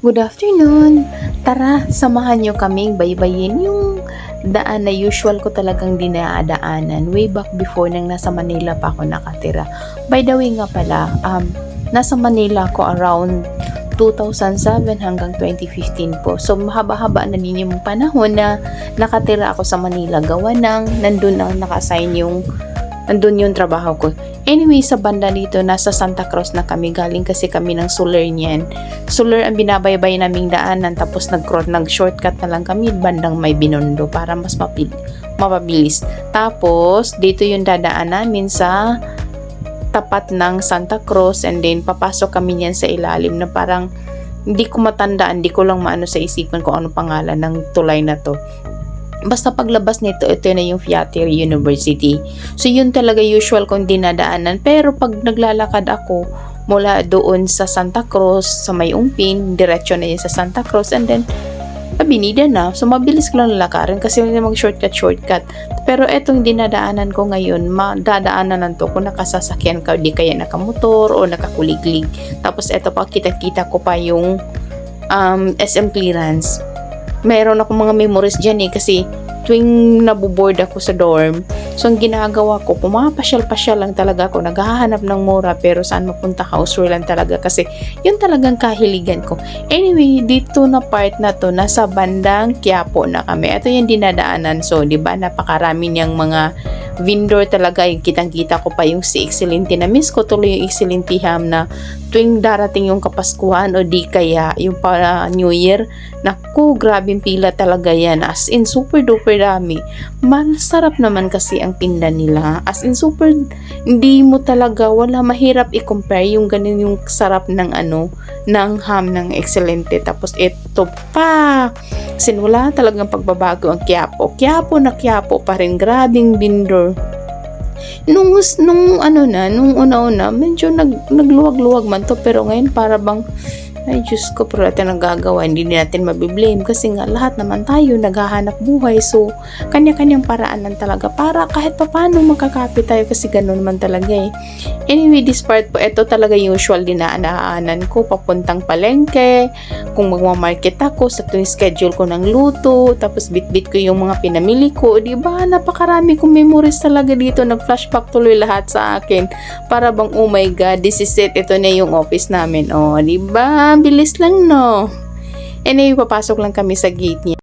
Good afternoon! Tara, samahan nyo kaming baybayin yung daan na usual ko talagang dinadaanan way back before nang nasa Manila pa ako nakatira. By the way nga pala, um, nasa Manila ako around 2007 hanggang 2015 po. So, mahaba-haba na din yung panahon na nakatira ako sa Manila. Gawa ng nandun ang naka-assign yung nandun yung trabaho ko. Anyway, sa banda dito, nasa Santa Cruz na kami. Galing kasi kami ng Solar niyan. Solar ang binabaybay naming daanan. Tapos nag nag-shortcut na lang kami bandang may binondo para mas mapil mapabilis. Tapos, dito yung dadaan namin sa tapat ng Santa Cruz and then papasok kami niyan sa ilalim na parang hindi ko matandaan, hindi ko lang maano sa isipan kung ano pangalan ng tulay na to. Basta paglabas nito, ito na yung Fiatir University. So yun talaga usual kong dinadaanan. Pero pag naglalakad ako mula doon sa Santa Cruz, sa may umpin, diretso na yun sa Santa Cruz and then abinida na. So mabilis ko lang lalakarin kasi hindi mag shortcut shortcut. Pero etong dinadaanan ko ngayon, madadaanan lang to kung nakasasakyan ka, di kaya nakamotor o nakakuliglig. Tapos eto pa, kita-kita ko pa yung um, SM clearance. Meron ako mga memories dyan eh kasi tuwing nabuboard ako sa dorm, so ang ginagawa ko, pumapasyal-pasyal lang talaga ako, naghahanap ng mura pero saan mapunta house tour lang talaga kasi yun talagang kahiligan ko. Anyway, dito na part na to, nasa bandang Quiapo na kami. Ito yung dinadaanan. So, di ba, napakarami niyang mga vendor talaga. Yung kitang-kita ko pa yung si Excelente. Na miss ko tuloy yung Excelente ham na tuwing darating yung Kapaskuhan o di kaya yung para New Year, naku, grabing pila talaga yan. As in, super duper dami. Masarap naman kasi ang tinda nila. As in, super, hindi mo talaga, wala mahirap i-compare yung ganun yung sarap ng ano, ng ham ng Excelente. Tapos ito pa, sin wala talagang pagbabago ang Quiapo. Quiapo na Quiapo pa rin, grabing bindor nung nung ano na nung una-una medyo nag nagluwag-luwag man to pero ngayon para bang ay Diyos ko pero natin nagagawa hindi natin mabiblame. Kasi nga lahat naman tayo naghahanap buhay. So kanya-kanyang paraan lang talaga para kahit pa paano makakapit tayo kasi ganun naman talaga eh. Anyway this part po ito talaga usual din na ko. Papuntang palengke kung magmamarket ako sa tuwing schedule ko ng luto tapos bit-bit ko yung mga pinamili ko. Ba napakarami kong memories talaga dito. Nag-flashback tuloy lahat sa akin para bang oh my god this is it. Ito na yung office namin. Oh di ba bilis lang no? Anyway papasok lang kami sa gate niya